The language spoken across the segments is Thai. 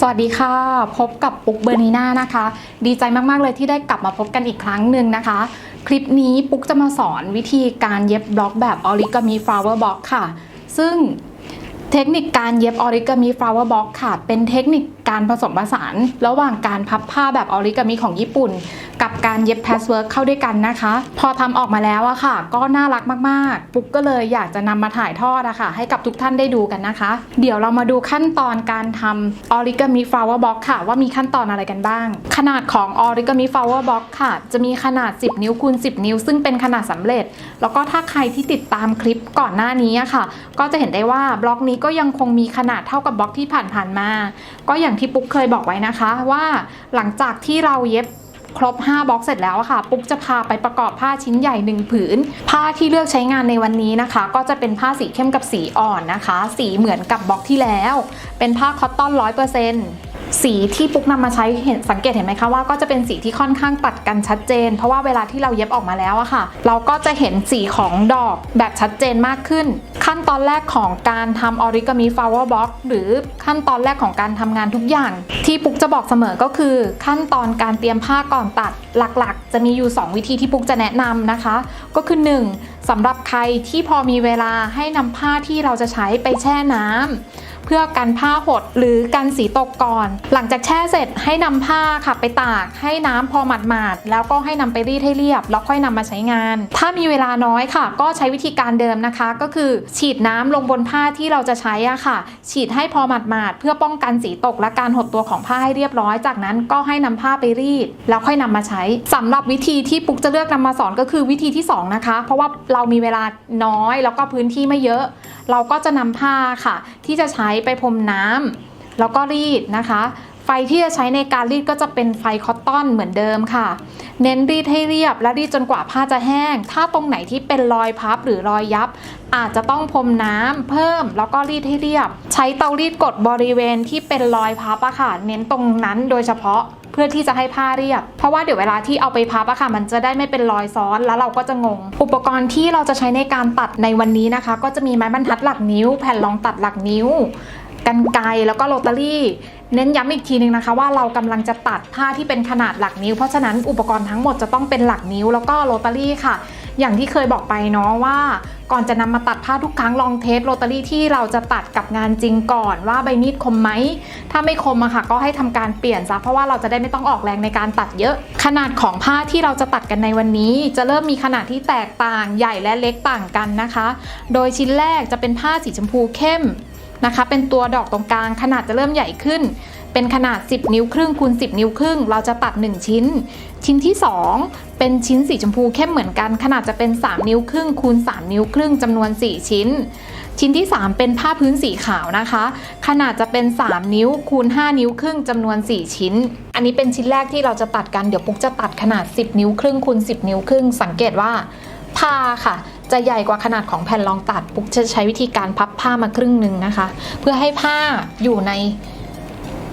สวัสดีค่ะ พบกับปุ๊กเบอร์นีน่านะคะ ดีใจมากๆเลยที่ได้กลับมาพบกันอีกครั้งหนึ่งนะคะ คลิปนี้ปุ๊กจะมาสอนวิธีการเย็บบล็อกแบบออริกามีฟลาวเวอร์บล็อกค่ะ ซึ่ง เทคนิคการเย็บออริกามีฟลาวเวอร์บล็อกค่ะ เป็นเทคนิคการผสมผสาน ระหว่างการพับผ้าแบบออริกามีของญี่ปุ่น กับการเย็บแพสเวิร์กเข้าด้วยกันนะคะ พอทำออกมาแล้วอะค่ะ ก็น่ารักมากๆ ปุ๊กก็เลยอยากจะนำมาถ่ายทอดอะค่ะ ให้กับทุกท่านได้ดูกันนะคะ เดี๋ยวเรามาดูขั้นตอนการทำออริกามีฟลาวเวอร์บล็อกค่ะ ว่ามีขั้นตอนอะไรกันบ้าง ขนาดของออริกามีฟลาวเวอร์บล็อกค่ะ จะมีขนาด 10 นิ้วคูณ 10 นิ้ว ซึ่งเป็นขนาดสำเร็จ แล้วก็ถ้าใครที่ติดตามคลิปก่อนหน้านี้อะค่ะ ก็จะเห็นได้ว่าบล็อกนี้ก็ยังคงมีขนาดเท่ากับบล็อกที่ผ่านๆมา ก็อย่างที่ปุ๊กเคยบอกไว้นะคะว่าหลังจากที่เราเย็บครบ 5บล็อกเสร็จแล้วค่ะ ปุ๊กจะพาไปประกอบผ้าชิ้นใหญ่ 1 ผืน ผ้าที่เลือกใช้งานในวันนี้นะคะ ก็จะเป็นผ้าสีเข้มกับสีอ่อนนะคะ สีเหมือนกับบล็อกที่แล้ว เป็นผ้าคอตตอน100% สีที่ปุ๊กนำมาใช้เห็นสังเกตเห็นไหมคะว่าก็จะเป็นสีที่ค่อนข้างตัดกันชัดเจน เพราะว่าเวลาที่เราเย็บออกมาแล้วอะค่ะ เราก็จะเห็นสีของดอกแบบชัดเจนมากขึ้น ขั้นตอนแรกของการทำออริกามีฟลาวเวอร์บ็อกหรือขั้นตอนแรกของการทำงานทุกอย่าง ที่ปุ๊กจะบอกเสมอก็คือ ขั้นตอนการเตรียมผ้าก่อนตัดหลักๆ จะมีอยู่ 2 วิธีที่ปุ๊กจะแนะนำนะคะ ก็คือ 1. สำหรับใครที่พอมีเวลาให้นำผ้าที่เราจะใช้ไปแช่น้ำ เพื่อกันผ้าหดหรือกันสีตกก่อน หลังจากแช่เสร็จให้นำผ้าค่ะไปตากให้น้ำพอหมาดๆแล้วก็ให้นำไปรีดให้เรียบ แล้วค่อยนำมาใช้งาน ถ้ามีเวลาน้อยค่ะ ก็ใช้วิธีการเดิมนะคะ ก็คือฉีดน้ำลงบนผ้าที่เราจะใช้อะค่ะ ฉีดให้พอหมาดๆเพื่อป้องกันสีตกและการหดตัวของผ้าให้เรียบร้อย จากนั้นก็ให้นำผ้าไปรีด แล้วค่อยนำมาใช้สำหรับวิธีที่ปุ๊กจะเลือกนำมาสอนก็คือวิธีที่สองนะคะ เพราะว่าเรามีเวลาน้อยแล้วก็พื้นที่ไม่เยอะ เราก็จะนำผ้าค่ะ ที่จะใช้ไปพรมน้ำแล้วก็รีดนะคะ ไฟที่จะใช้ในการรีดก็จะเป็นไฟคอตตอนเหมือนเดิมค่ะ เน้นรีดให้เรียบและรีดจนกว่าผ้าจะแห้ง ถ้าตรงไหนที่เป็นรอยพับหรือรอยยับ อาจจะต้องพรมน้ำเพิ่มแล้วก็รีดให้เรียบ ใช้เตารีดกดบริเวณที่เป็นรอยพับอะค่ะ เน้นตรงนั้นโดยเฉพาะ พื่อที่จะให้ผ้าเรียบ เพราะว่าเดี๋ยวเวลาที่เอาไปพับอะค่ะมันจะได้ไม่เป็นรอยซ้อนแล้วเราก็จะงง อุปกรณ์ที่เราจะใช้ในการตัดในวันนี้นะคะ ก็จะมีไม้บรรทัดหลักนิ้ว แผ่นรองตัดหลักนิ้วกันไกรแล้วก็โรตารี่ เน้นย้ำอีกทีนึงนะคะ ว่าเรากำลังจะตัดผ้าที่เป็นขนาดหลักนิ้ว เพราะฉะนั้นอุปกรณ์ทั้งหมดจะต้องเป็นหลักนิ้วแล้วก็โรตารี่ค่ะ อย่างที่เคยบอกไปเนาะว่าก่อนจะนำมาตัดผ้าทุกครั้งลองเทสโรตารี่ที่เราจะตัดกับงานจริงก่อนว่าใบมีดคมไหม ถ้าไม่คมอะค่ะก็ให้ทำการเปลี่ยนซะเพราะว่าเราจะได้ไม่ต้องออกแรงในการตัดเยอะ ขนาดของผ้าที่เราจะตัดกันในวันนี้ จะเริ่มมีขนาดที่แตกต่างใหญ่และเล็กต่างกันนะคะ โดยชิ้นแรกจะเป็นผ้าสีชมพูเข้มนะคะ เป็นตัวดอกตรงกลางขนาดจะเริ่มใหญ่ขึ้น เป็นขนาด 10 นิ้วครึ่งคูณ10 นิ้วครึ่ง เราจะตัด 1 ชิ้น ชิ้นที่ 2 เป็นชิ้นสีชมพูเข้มเหมือนกัน ขนาดจะเป็น 3 นิ้วครึ่งคูณ3 นิ้วครึ่งจำนวน 4 ชิ้น ชิ้นที่ 3 เป็นผ้าพื้นสีขาวนะคะ ขนาดจะเป็น 3 นิ้วคูณ5 นิ้วครึ่งจำนวน 4 ชิ้น อันนี้เป็นชิ้นแรกที่เราจะตัดกันเดี๋ยวปุ๊กจะตัดขนาด 10 นิ้วครึ่งคูณ10 นิ้วครึ่ง สังเกตว่าผ้าค่ะจะใหญ่กว่าขนาดของแผ่นรองตัดปุ๊กจะใช้วิธีการพับผ้ามาครึ่งหนึ่งนะคะ เพื่อให้ผ้าอยู่ใน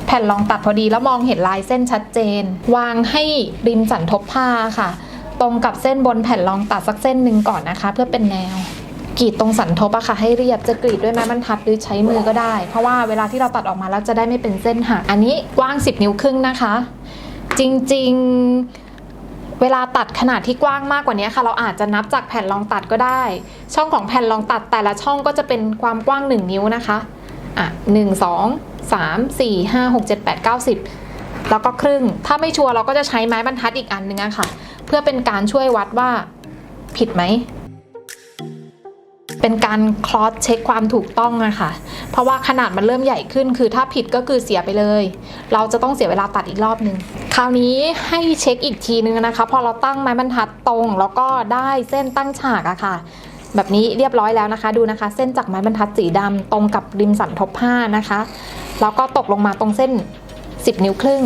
แผ่นรองตัดพอดีแล้วมองเห็นลายเส้นชัดเจน วางให้ริมสันทบผ้าค่ะ ตรงกับเส้นบนแผ่นรองตัดสักเส้นหนึ่งก่อนนะคะ เพื่อเป็นแนวกรีดตรงสันทบอะค่ะให้เรียบจะกรีดด้วยไม้บรรทัดหรือใช้มือก็ได้ เพราะว่าเวลาที่เราตัดออกมาแล้วจะได้ไม่เป็นเส้นหักอันนี้กว้าง 10 นิ้วครึ่งนะคะ จริงๆเวลาตัดขนาดที่กว้างมากกว่านี้ค่ะ เราอาจจะนับจากแผ่นรองตัดก็ได้ ช่องของแผ่นรองตัดแต่ละช่องก็จะเป็นความกว้าง 1 นิ้วนะคะ อะหนึ่งสองสามสี่ห้าหกเจ็ดแปดเก้าสิบแล้วก็ครึ่ง ถ้าไม่ชัวร์เราก็จะใช้ไม้บรรทัดอีกอันหนึงอะค่ะ เพื่อเป็นการช่วยวัดว่าผิดไหม เป็นการคลอสเช็คความถูกต้องอะค่ะ เพราะว่าขนาดมันเริ่มใหญ่ขึ้น คือถ้าผิดก็คือเสียไปเลย เราจะต้องเสียเวลาตัดอีกรอบนึง คราวนี้ให้เช็คอีกทีนึงนะคะ พอเราตั้งไม้บรรทัดตรง แล้วก็ได้เส้นตั้งฉากอะค่ะ แบบนี้เรียบร้อยแล้วนะคะ ดูนะคะ เส้นจากไม้บรรทัดสีดำตรงกับริมสันทบผ้านะคะ แล้วก็ตกลงมาตรงเส้น 10 นิ้วครึ่ง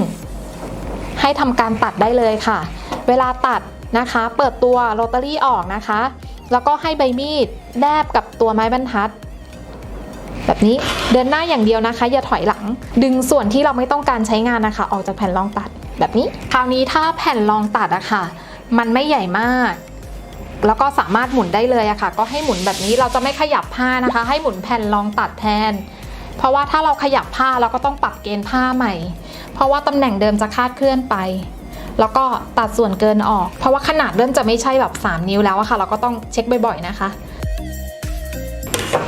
ให้ทำการตัดได้เลยค่ะ เวลาตัดนะคะ เปิดตัวโรตารี่ออกนะคะ แล้วก็ให้ใบมีดแนบกับตัวไม้บรรทัด แบบนี้เดินหน้าอย่างเดียวนะคะ อย่าถอยหลัง ดึงส่วนที่เราไม่ต้องการใช้งานนะคะ ออกจากแผ่นรองตัดแบบนี้ คราวนี้ถ้าแผ่นรองตัดอะค่ะ มันไม่ใหญ่มาก แล้วก็สามารถหมุนได้เลยอะค่ะ ก็ให้หมุนแบบนี้เราจะไม่ขยับผ้านะคะ ให้หมุนแผ่นรองตัดแทน เพราะว่าถ้าเราขยับผ้าเราก็ต้องปรับเกณฑ์ผ้าใหม่ เพราะว่าตำแหน่งเดิมจะคาดเคลื่อนไป แล้วก็ตัดส่วนเกินออก เพราะว่าขนาดเริ่มจะไม่ใช่แบบ 3 นิ้วแล้วอะค่ะ เราก็ต้องเช็คบ่อยๆนะคะ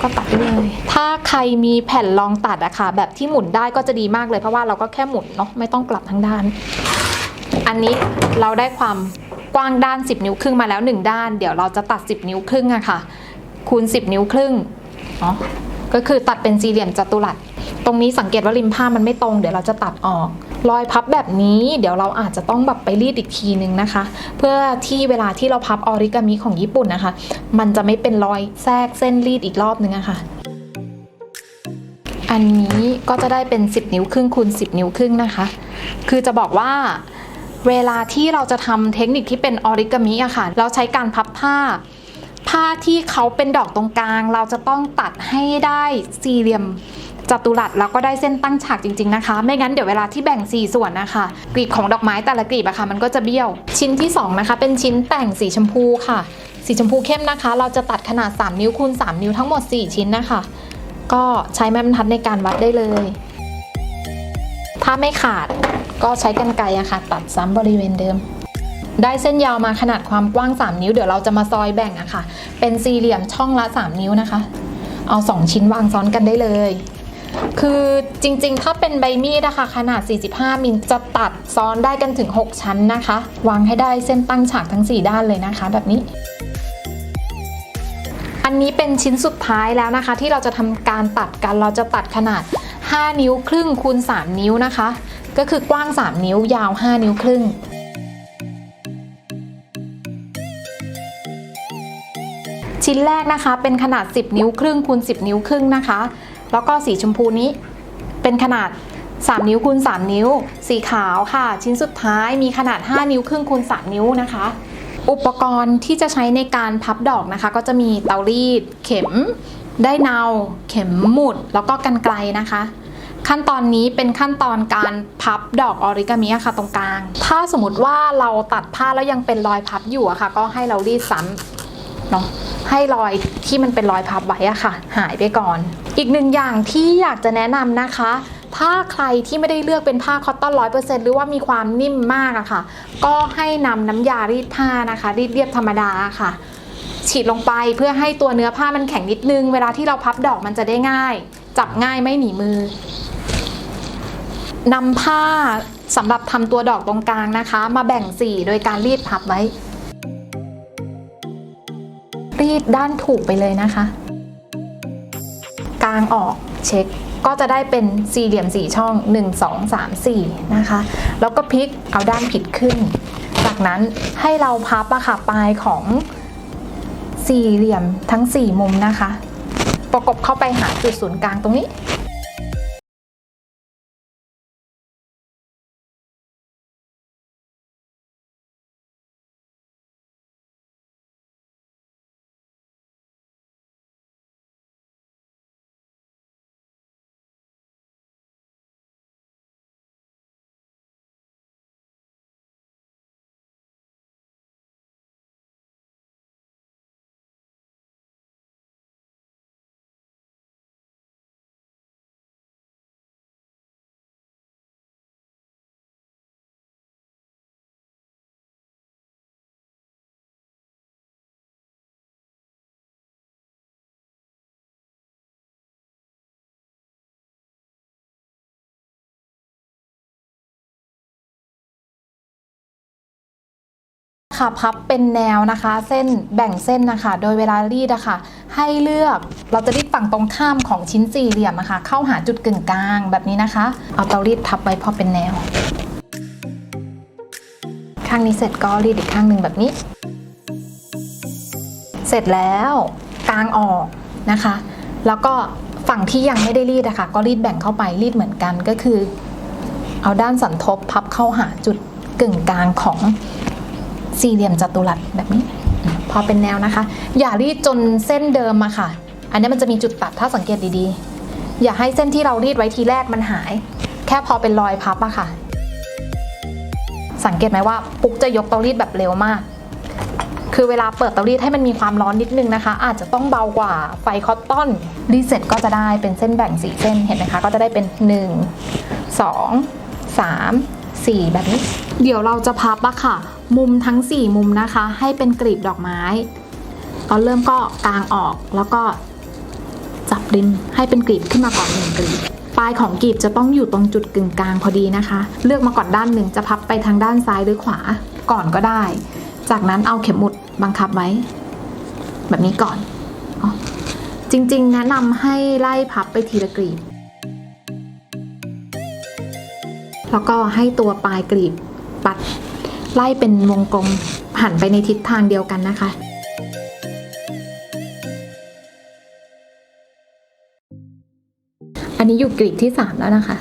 ก็ตัดเลย ถ้าใครมีแผ่นรองตัดอะค่ะ แบบที่หมุนได้ก็จะดีมากเลยเพราะว่าเราก็แค่หมุนเนาะไม่ต้องกลับทั้งด้าน อันนี้เราได้ความ กว้างด้าน 10 นิ้วครึ่งมาแล้ว 1 ด้าน เดี๋ยวเราจะตัด 10 นิ้วครึ่งอะค่ะ คูณ 10 นิ้วครึ่งเนาะก็คือตัดเป็นสี่เหลี่ยมจัตุรัส ตรงนี้สังเกตว่าริมผ้ามันไม่ตรง เดี๋ยวเราจะตัดออก รอยพับแบบนี้เดี๋ยวเราอาจจะต้องแบบไปรีดอีกทีนึงนะคะ เพื่อที่เวลาที่เราพับออริกามิของญี่ปุ่นนะคะ มันจะไม่เป็นรอยแทรกเส้นรีดอีกรอบนึงอะค่ะ อันนี้ก็จะได้เป็น 10 นิ้วครึ่งคูณ10 นิ้วครึ่งนะคะ คือจะบอกว่า เวลาที่เราจะทำเทคนิคที่เป็นออริกามิอะค่ะ เราใช้การพับผ้า ผ้าที่เขาเป็นดอกตรงกลาง เราจะต้องตัดให้ได้สี่เหลี่ยมจัตุรัสแล้วก็ได้เส้นตั้งฉากจริง ๆนะคะ ไม่งั้นเดี๋ยวเวลาที่แบ่ง 4 ส่วนนะคะกลีบของดอกไม้แต่ละกลีบอะค่ะมันก็จะเบี้ยว ชิ้นที่ 2 นะคะ เป็นชิ้นแต่งสีชมพูค่ะ สีชมพูเข้มนะคะ เราจะตัดขนาด 3 นิ้วคูณ 3 นิ้วทั้งหมด 4 ชิ้นนะคะ ก็ใช้แม่บรรทัดในการวัดได้เลย ถ้าไม่ขาด ก็ใช้กรรไกรอะค่ะ ตัดซ้ำบริเวณเดิม ได้เส้นยาวมาขนาดความกว้าง 3 นิ้วเดี๋ยวเราจะมาซอยแบ่งอะค่ะ เป็นสี่เหลี่ยมช่องละ 3 นิ้วนะคะ เอา 2 ชิ้นวางซ้อนกันได้เลย คือจริงๆ ถ้าเป็นใบมีดนะคะขนาด 45 มิลจะตัดซ้อนได้กันถึง 6 ชั้นนะคะ วางให้ได้เส้นตั้งฉากทั้ง 4 ด้านเลยนะคะ แบบนี้อันนี้เป็นชิ้นสุดท้ายแล้วนะคะ ที่เราจะทำการตัดกันเราจะตัดขนาด 5 นิ้วครึ่งคูณ 3 นิ้วนะคะ ก็คือกว้าง 3 นิ้วยาว 5 นิ้วครึ่งชิ้นแรกนะคะเป็นขนาด 10 นิ้วครึ่งคูณ 10 นิ้วครึ่งนะคะ แล้วก็สีชมพูนี้เป็นขนาด 3 นิ้วคูณ 3 นิ้ว สีขาวค่ะ ชิ้นสุดท้ายมีขนาด 5 นิ้วครึ่งคูณ 3 นิ้วนะคะ อุปกรณ์ที่จะใช้ในการพับดอกนะคะ ก็จะมีเตารีด เข็ม ได้เนา เข็มหมุด แล้วก็กันไกลนะคะ ขั้นตอนนี้เป็นขั้นตอนการพับดอกออริกามิอะค่ะตรงกลาง ถ้าสมมติว่าเราตัดผ้าแล้วยังเป็นรอยพับอยู่อะค่ะ ก็ให้เรารีดซ้ำเนาะให้รอยที่มันเป็นรอยพับไว้อะค่ะ หายไปก่อน อีกหนึ่งอย่างที่อยากจะแนะนำนะคะถ้าใครที่ไม่ได้เลือกเป็นผ้าคอตตอนร้อยเปอร์เซ็นต์หรือว่ามีความนิ่มมากอะค่ะ ก็ให้นำน้ำยารีดผ้านะคะ รีดเรียบธรรมดาค่ะ ฉีดลงไปเพื่อให้ตัวเนื้อผ้ามันแข็งนิดนึง เวลาที่เราพับดอกมันจะได้ง่าย จับง่ายไม่หนีมือ นำผ้าสำหรับทำตัวดอกตรงกลางนะคะ มาแบ่งสีโดยการรีดพับไว้ รีดด้านถูกไปเลยนะคะ กลางออกเช็คก็จะได้เป็นสี่เหลี่ยมสี่ช่อง 1 2 3 4 นะคะ แล้วก็พลิกเอาด้านผิดขึ้น จากนั้นให้เราพับอะค่ะปลายของสี่เหลี่ยมทั้ง 4 มุมนะคะ ประกบเข้าไปหาจุดศูนย์กลางตรงนี้ ค่ะพับเป็นแนวนะคะ เส้นแบ่งเส้นนะคะ โดยเวลารีดอะค่ะ ให้เลือกเราจะรีดฝั่งตรงข้ามของชิ้นสี่เหลี่ยมนะคะ เข้าหาจุดกึ่งกลางแบบนี้นะคะ เอาเตารีดทับไว้พอเป็นแนว ข้างนี้เสร็จก็รีดอีกข้างหนึ่งแบบนี้ เสร็จแล้วกางออกนะคะ แล้วก็ฝั่งที่ยังไม่ได้รีดอะค่ะก็รีดแบ่งเข้าไปรีดเหมือนกันก็คือ เอาด้านสันทบพับเข้าหาจุดกึ่งกลางของ สี่เหลี่ยมจัตุรัสแบบนี้ พอเป็นแนวนะคะ อย่ารีดจนเส้นเดิมอะค่ะ อันนี้มันจะมีจุดตัดถ้าสังเกตดีๆ อย่าให้เส้นที่เรารีดไว้ทีแรกมันหาย แค่พอเป็นรอยพับอะค่ะ สังเกตไหมว่าปุ๊กจะยกเตารีดแบบเร็วมาก คือเวลาเปิดเตารีดให้มันมีความร้อนนิดนึงนะคะ อาจจะต้องเบากว่าไฟคอตตอนรีดเสร็จก็จะได้เป็นเส้นแบ่งสีเส้นเห็นไหมคะก็จะได้เป็น 1 2 3 4 แบบนี้ เดี๋ยวเราจะพับอะค่ะ มุมทั้ง 4 มุมนะคะ ให้เป็นกลีบดอกไม้ ตอนเริ่มก็กางออกแล้วก็จับริมให้เป็นกลีบขึ้นมาก่อนหนึ่งกลีบปลายของกลีบจะต้องอยู่ตรงจุดกึ่งกลางพอดีนะคะ เลือกมาก่อนด้านหนึ่งจะพับไปทางด้านซ้ายหรือขวาก่อนก็ได้ จากนั้นเอาเข็มหมุดบังคับไว้ แบบนี้ก่อนอจริงๆ แนะนำให้ไล่พับไปทีละกลีบ แล้วก็ให้ตัวปลายกลีบปัด ไล่เป็นวงกลมหันไปในทิศทางเดียวกันนะคะ อันนี้อยู่กรีบที่ 3 แล้วนะคะ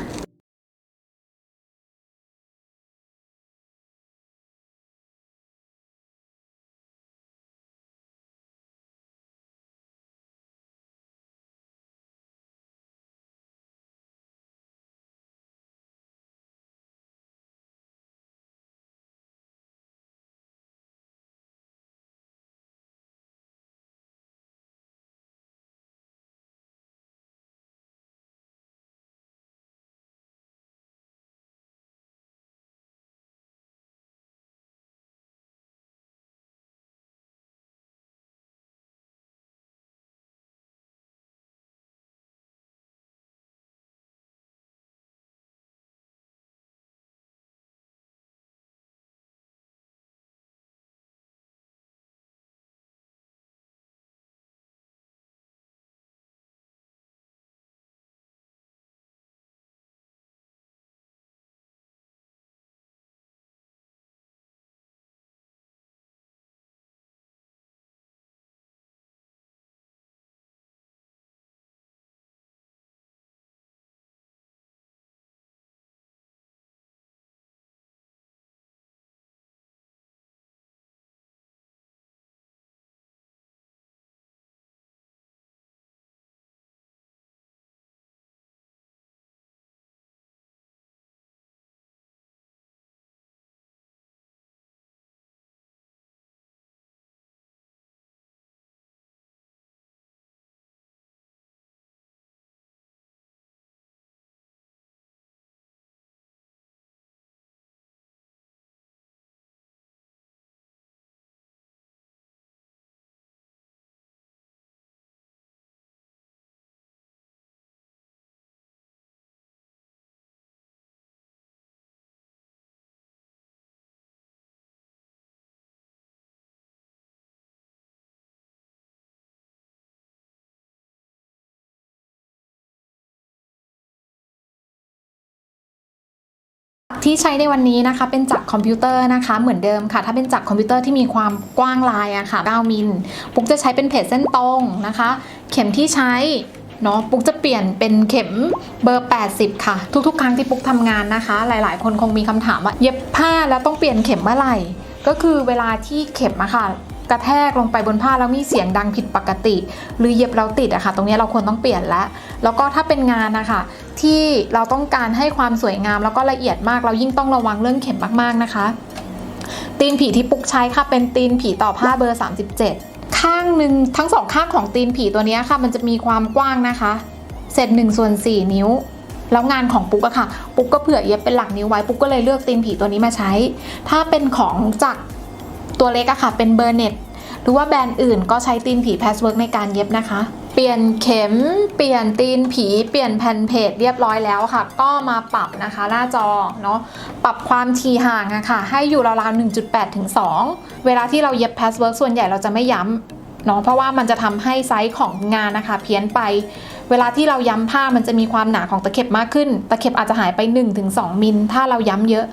ที่ใช้ในวันนี้นะคะเป็นจากคอมพิวเตอร์นะคะเหมือนเดิมค่ะ ถ้าเป็นจากคอมพิวเตอร์ที่มีความกว้างลายอะค่ะ9มิลปุ๊กจะใช้เป็นเพจเส้นตรงนะคะ เข็มที่ใช้เนาะปุ๊กจะเปลี่ยนเป็นเข็มเบอร์ 80 ค่ะ ทุกๆ ครั้งที่ปุ๊กทำงานนะคะ หลายๆ คนคงมีคำถามว่าเย็บผ้าแล้วต้องเปลี่ยนเข็มเมื่อไหร่ ก็คือเวลาที่เข็มอะค่ะ กระแทกลงไปบนผ้าแล้วมีเสียงดังผิดปกติ หรือเย็บแล้วติดอะค่ะ ตรงนี้เราควรต้องเปลี่ยนแล้วแล้วก็ถ้าเป็นงานนะคะที่เราต้องการให้ความสวยงามแล้วก็ละเอียดมากเรายิ่งต้องระวังเรื่องเข็มมากๆนะคะ ตีนผีที่ปุกใช้ค่ะเป็นตีนผีต่อผ้าเบอร์ 37 ข้างหนึ่งทั้งสองข้างของตีนผีตัวนี้ค่ะ มันจะมีความกว้างนะคะเศษ1ส่วน4นิ้วแล้วงานของปุ๊กอะค่ะ ปุ๊กก็เผื่อเย็บเป็นหลักนิ้วไว้ ปุ๊กก็เลยเลือกตีนผีตัวนี้มาใช้ ถ้าเป็นของจาก ตัวเล็กอะค่ะ เป็นเบอร์เน็ตหรือว่าแบรนด์อื่นก็ใช้ตีนผีแพสเวิร์กในการเย็บนะคะ เปลี่ยนเข็ม เปลี่ยนตีนผี เปลี่ยนแผ่นเพจเรียบร้อยแล้วค่ะ ก็มาปรับนะคะหน้าจอเนาะ ปรับความถี่ห่างอะค่ะ ให้อยู่ราวๆ1.8 ถึง 2 เวลาที่เราเย็บแพสเวิร์กส่วนใหญ่เราจะไม่ย้ำเนาะ เพราะว่ามันจะทำให้ไซส์ของงานนะคะ เพี้ยนไป เวลาที่เราย้ำผ้ามันจะมีความหนาของตะเข็บมากขึ้น ตะเข็บอาจจะหายไป 1-2มิลถ้าเราย้ำเยอะ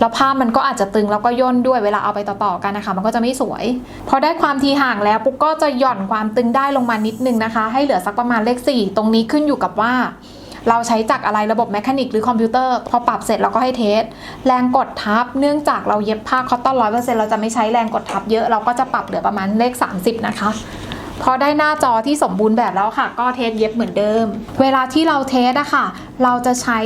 แล้วผ้ามันก็อาจจะตึงแล้วก็ย่นด้วยเวลาเอาไปต่อๆกันนะคะ มันก็จะไม่สวย พอได้ความทีห่างแล้วปุ๊กก็จะหย่อนความตึงได้ลงมานิดนึงนะคะ ให้เหลือสักประมาณเลข 4 ตรงนี้ขึ้นอยู่กับว่าเราใช้จักอะไรระบบแมคานิกหรือคอมพิวเตอร์พอปรับเสร็จเราก็ให้เทส แรงกดทับ เนื่องจากเราเย็บผ้าคอตตอนร้อยเปอร์เซ็นต์เราจะไม่ใช้แรงกดทับเยอะเราก็จะปรับเหลือประมาณเลข 30 นะคะ พอได้หน้าจอที่สมบูรณ์แบบแล้วค่ะ ก็เทสเย็บเหมือนเดิม เวลาที่เราเทสอะค่ะ เราจะใช้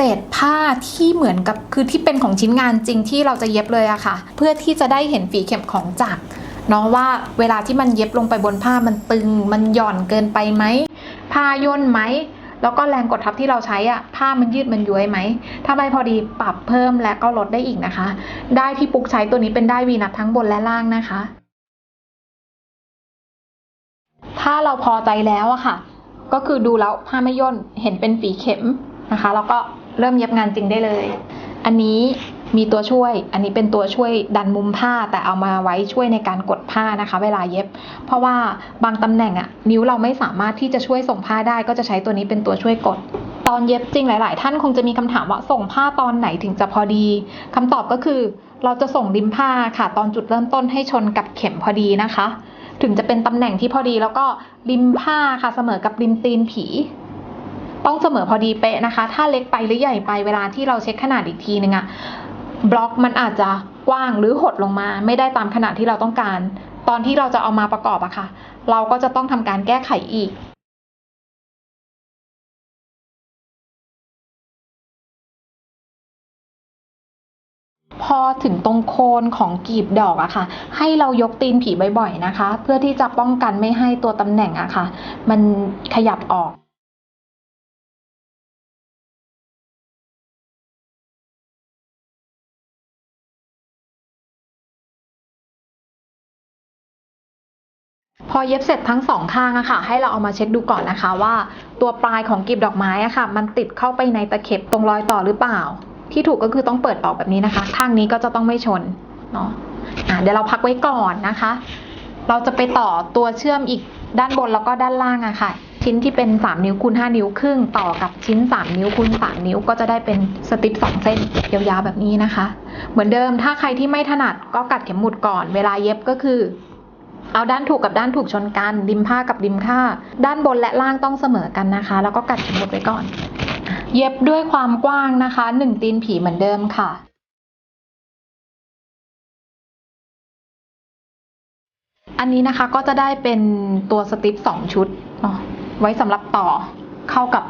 เศษผ้าที่เหมือนกับคือที่เป็นของชิ้นงานจริงที่เราจะเย็บเลยอะค่ะ เพื่อที่จะได้เห็นฝีเข็มของจักรเนาะว่าเวลาที่มันเย็บลงไปบนผ้ามันตึง มันหย่อนเกินไปไหมผ้าย่นไหมแล้วก็แรงกดทับที่เราใช้อะผ้ามันยืดมันย้วยไหม ถ้าไม่พอดีปรับเพิ่มและก็ลดได้อีกนะคะ ได้ที่ปุกใช้ตัวนี้เป็นได้วีนับทั้งบนและล่างนะคะ ถ้าเราพอใจแล้วอะค่ะ ก็คือดูแล้วผ้าไม่ย่นเห็นเป็นฝีเข็มนะคะ แล้วก็ เริ่มเย็บงานจริงได้เลย อันนี้มีตัวช่วย อันนี้เป็นตัวช่วยดันมุมผ้าแต่เอามาไว้ช่วยในการกดผ้านะคะ เวลาเย็บ เพราะว่าบางตำแหน่งอะนิ้วเราไม่สามารถที่จะช่วยส่งผ้าได้ ก็จะใช้ตัวนี้เป็นตัวช่วยกด ตอนเย็บจริงหลาย ๆ ท่านคงจะมีคำถามว่าส่งผ้าตอนไหนถึงจะพอดีคำตอบก็คือ เราจะส่งริมผ้าค่ะ ตอนจุดเริ่มต้นให้ชนกับเข็มพอดีนะคะ ถึงจะเป็นตำแหน่งที่พอดีแล้วก็ริมผ้าค่ะเสมอกับริมตีนผี ต้องเสมอพอดีเป๊ะนะคะ ถ้าเล็กไปหรือใหญ่ไปเวลาที่เราเช็คขนาดอีกทีนึงอะบล็อกมันอาจจะกว้างหรือหดลงมา ไม่ได้ตามขนาดที่เราต้องการ ตอนที่เราจะเอามาประกอบอะค่ะ เราก็จะต้องทำการแก้ไขอีกพอถึงตรงโคนของกีบดอกอะค่ะ ให้เรายกตีนผีบ่อยๆนะคะ เพื่อที่จะป้องกันไม่ให้ตัวตำแหน่งอะค่ะ มันขยับออก อเย็บเสร็จทั้งสองข้างอะค่ะ ให้เราเอามาเช็คดูก่อนนะคะว่า ตัวปลายของกลีบดอกไม้อะค่ะ มันติดเข้าไปในตะเข็บตรงรอยต่อหรือเปล่า ที่ถูกก็คือต้องเปิดออกแบบนี้นะคะ ข้างนี้ก็จะต้องไม่ชนเนาะะเดี๋ยวเราพักไว้ก่อนนะคะ เราจะไปต่อตัวเชื่อมอีกด้านบนแล้วก็ด้านล่างอะค่ะ ชิ้นที่เป็น 3 นิ้วคูณ5นิ้วครึ่งต่อกับชิ้น 3 นิ้วคูณ3นิ้วก็จะได้เป็นสติป2เส้นยาวๆแบบนี้นะคะ เหมือนเดิมถ้าใครที่ไม่ถนัดก็กัดเข็มหมุดก่อน เวลาเย็บก็คือ เอาด้านถูกกับด้านถูกชนกันริมผ้ากับริมผ้าด้านบนและล่างต้องเสมอกันนะคะ แล้วก็กัดเข็มหมุดไว้ก่อน เย็บด้วยความกว้างนะคะหนึ่งตีนผีเหมือนเดิมค่ะอันนี้นะคะก็จะได้เป็นตัวสติปสองชุด ไว้สำหรับต่อเข้ากับ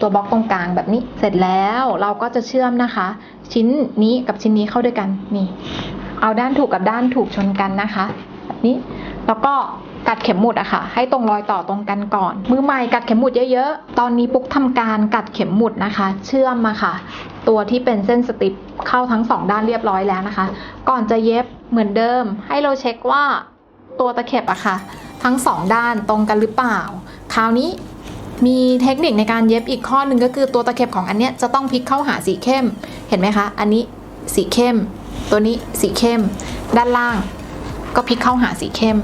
ตัวบล็อกตรงกลางแบบนี้ เสร็จแล้วเราก็จะเชื่อมนะคะ ชิ้นนี้กับชิ้นนี้เข้าด้วยกันนี่ เอาด้านถูกกับด้านถูกชนกันนะคะ นี้ แล้วก็กัดเข็มหมุดอะค่ะ ให้ตรงรอยต่อตรงกันก่อน มือใหม่กัดเข็มหมุดเยอะๆ ตอนนี้ปุ๊กทำการกัดเข็มหมุดนะคะ เชื่อมมาค่ะ ตัวที่เป็นเส้นสติปเข้าทั้งสองด้านเรียบร้อยแล้วนะคะ ก่อนจะเย็บเหมือนเดิม ให้เราเช็คว่าตัวตะเข็บอะค่ะ ทั้งสองด้านตรงกันหรือเปล่า คราวนี้มีเทคนิคในการเย็บอีกข้อหนึ่งก็คือตัวตะเข็บของอันเนี้ยจะต้องพลิกเข้าหาสีเข้ม เห็นไหมคะ อันนี้สีเข้ม ตัวนี้สีเข้ม ด้านล่าง ก็พลิกเข้าหาสีเข้ม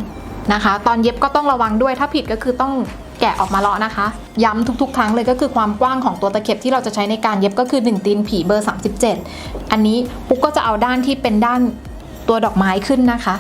นะคะ ตอนเย็บก็ต้องระวังด้วยถ้าผิดก็คือต้องแกะออกมาเลาะนะคะ ย้ำทุกๆ ครั้งเลยก็คือความกว้างของตัวตะเข็บที่เราจะใช้ในการเย็บก็คือ 1 ตีนผีเบอร์ 37 อันนี้ปุ๊กก็จะเอาด้านที่เป็นด้านตัวดอกไม้ขึ้นนะคะ